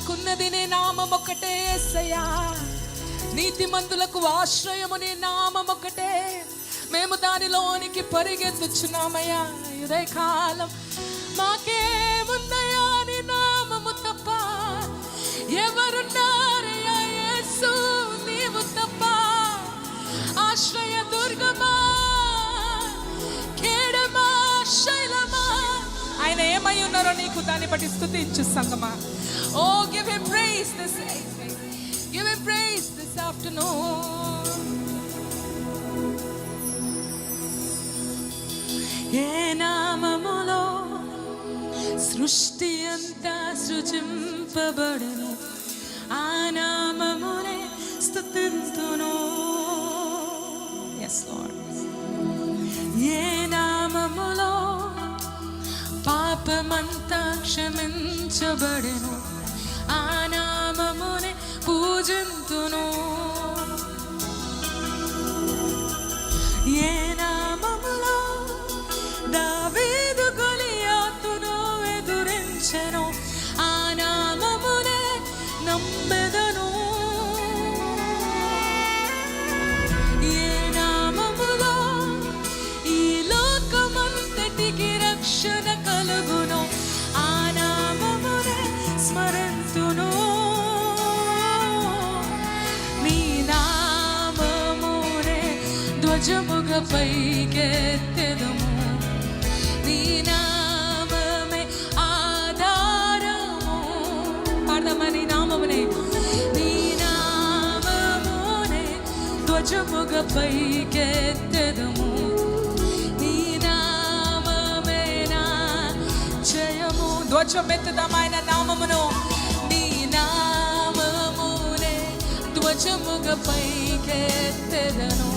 నాకున్నది నీ నామం ఒకటే ఎస్సయ్యా నీతిమంతులకు ఆశ్రయము నీ నామం ఒకటే మేము దానిలోనికి పరిగెత్తుచున్నామయ్యా. ఇదే కాలం మాకేముందయ్యా నీ నామము తప్ప? ఎవరున్నా ఆయన ఉన్నారో నీకు దాన్ని బట్టి స్థుతించు సంగమా. O give him praise this give him praise this afternoon. ఏ నామములో సృష్టి అంతా సృజింపబడను ఆ నామము అంతా క్షమించబడెను. ఆ నామమునే పూజింతును. ఏ నామములో దావీదు గొలియాతును ఎదురించెను. ధ్వజముగ పైకెత్తెదము నీ నామమే ఆధారము. పాడమని నామమునే? నీ నామమునే ధ్వజముగ పైకెత్తెదము నీ నామమే నా జయము. ధ్వజమెత్తుదాం ఆయన నామమును? నీ నామమునే ధ్వజముగ పైకెత్తెదను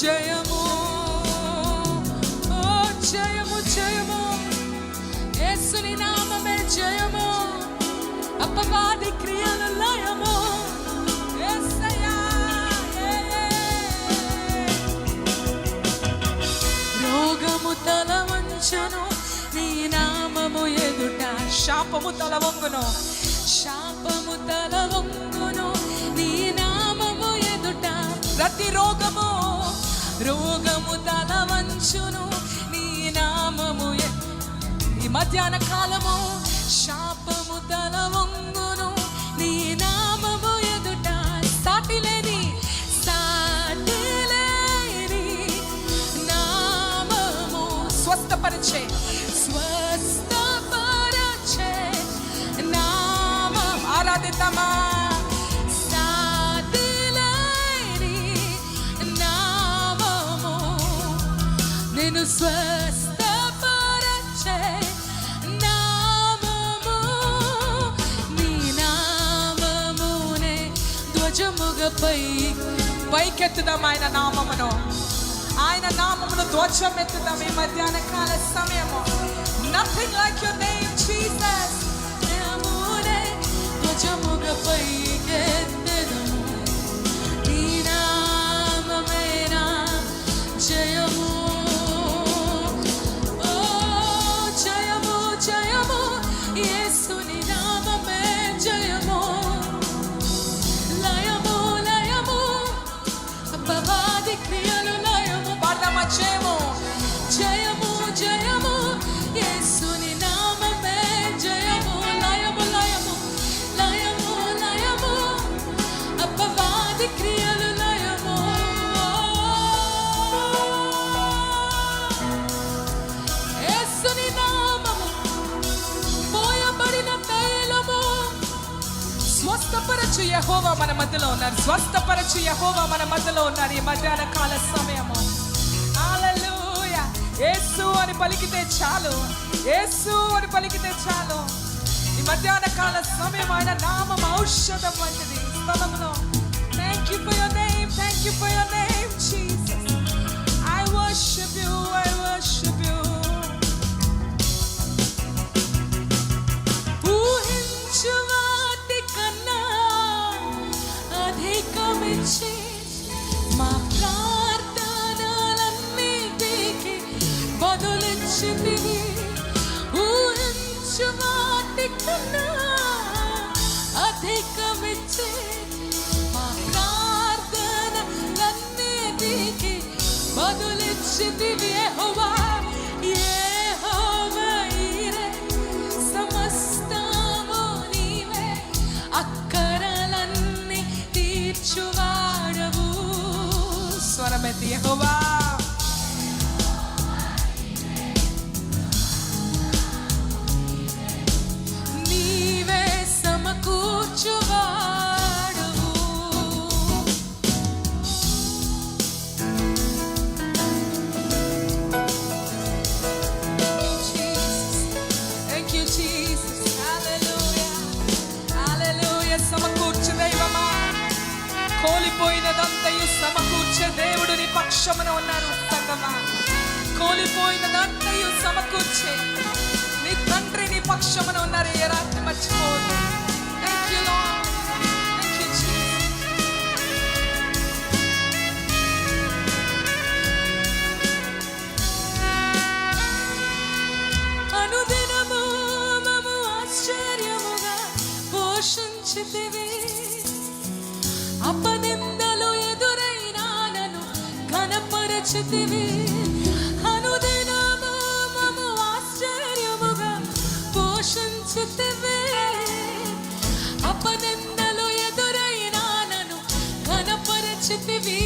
జయము. ఓ జయము జయము. యేసుని నామమే జయము. అపవాది క్రియలు లయము. రోగము తల వంచను నీ నామము ఎదుట శాపము తల వంగును. శాపము తల వంగును నీ నామము ఎదుట ప్రతి రోగము రోగము తల వంచును నీ నామము ఈ మధ్యాహ్న కాలము శాపము తల వంగును నీ నామము ఎదుట సాటి లేని సాటి లేని నామము స్వస్థపరిచే ధ్వజముగపై పైకెత్తుదాం ఆయన నామమును ఆయన నామమును ధ్వజం ఎత్తుదాం ఈ మధ్యాహ్న కాల సమయము nothing like your name Jesus నామమునే ధ్వజముగపై ఎత్తెదము నీ నామమే నా యహోవా మన మధ్యలో ఉన్నారు. స్వస్థపరచు యహోవా మన మధ్యలో ఉన్నారు ఈ మధ్యాహ్న కాల సమయము. ఏసు అని పలికితే చాలు. ఏసు అని పలికితే చాలు. ఈ మధ్యాహ్న కాల సమయం ఆయన నామం ఔషధం వంటిది. స్థలంలో thank you for your name thank you for your name Jesus I worship you I worship жити в Єгова, Єгова іре, самостамо німе, аккараланни тірчуварабу. Сварабет Єгова. కోల్పోయినదంతయు సమకూర్చే దేవుడు నీ పక్షమున ఉన్నారు సంగమా కోలిపోయినదంతయు సమకూర్చే. నీ తండ్రి నీ పక్షమున ఉన్నారు ఏ రాత్రి మర్చిపోదు. ఘనపరచితివి అనుదినము మము ఆశ్చర్యముగా పోషించితివి. అపనిందలు ఎదురైనానను ఘనపరచితివి.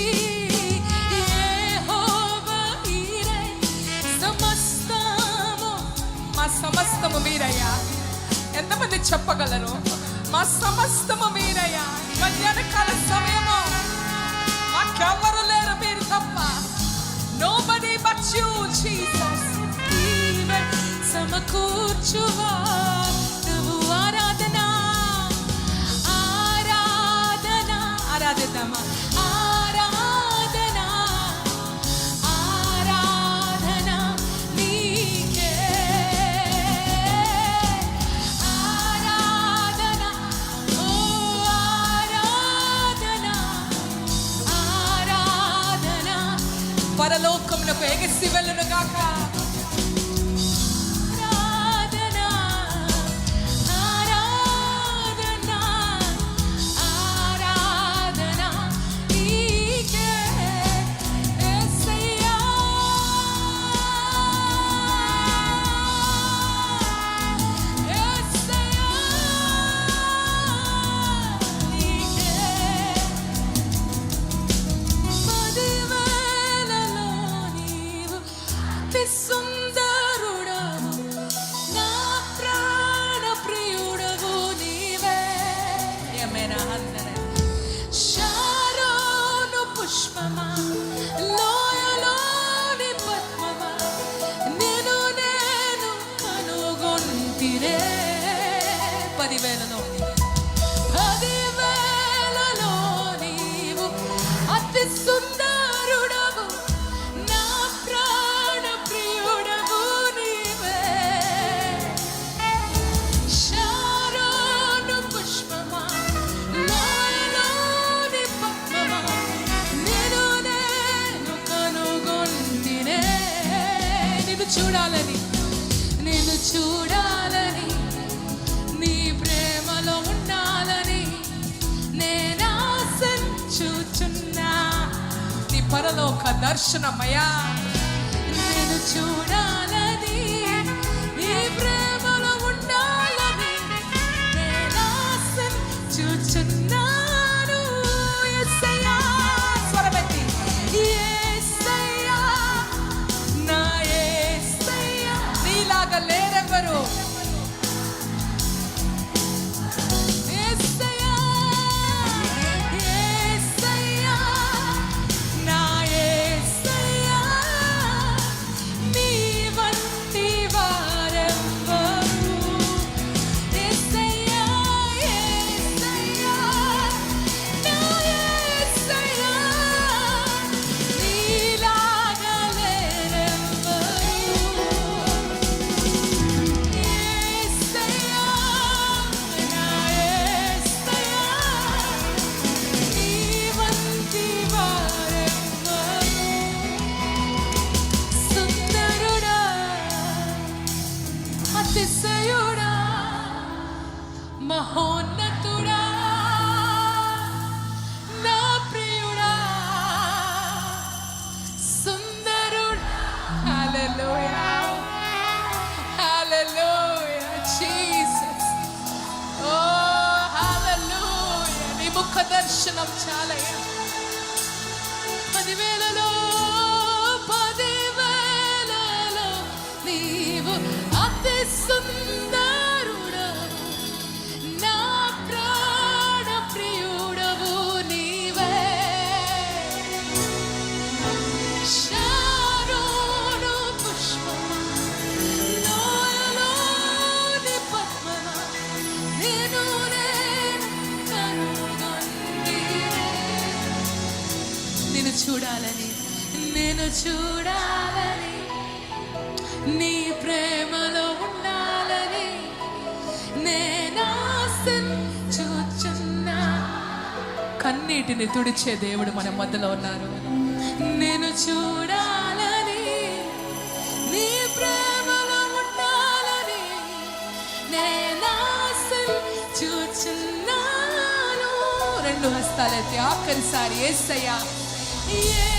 యెహోవా ఈరే సమస్తము. మా సమస్తము మీరయ్యా. ఎంతమంది చెప్పగలరు? మా సమస్తము మీరయ్యా. మధ్యాహ్న కాల సమయము మాకెవ్వరు లేరు but you, Jesus. Even some good to you. పరలోకమునకు ఎగసి వెళ్ళును గాక దర్శనమయ్యా. నేను చూడా దర్శనం చాలయ్యా పదివేలలో నిన్ను చూడాలని నీ ప్రేమలో ఉండాలని నేను చూచున్నా కన్నీటిని తుడిచే దేవుడు మన మధ్యలో ఉన్నారు. నేను చూడాలని నీ ప్రేమలో ఉండాలని నేను చూచున్నాను రెండు హస్తాలైతే ఆఖరిసారి ఏసయ్యా యేసయ్యా,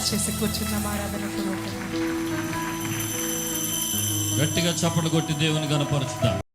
రిలాక్స్ చేసి కూర్చున్నాం ఆరాధన గట్టిగా చప్పట్లు కొట్టి దేవుని కనపరుచుతా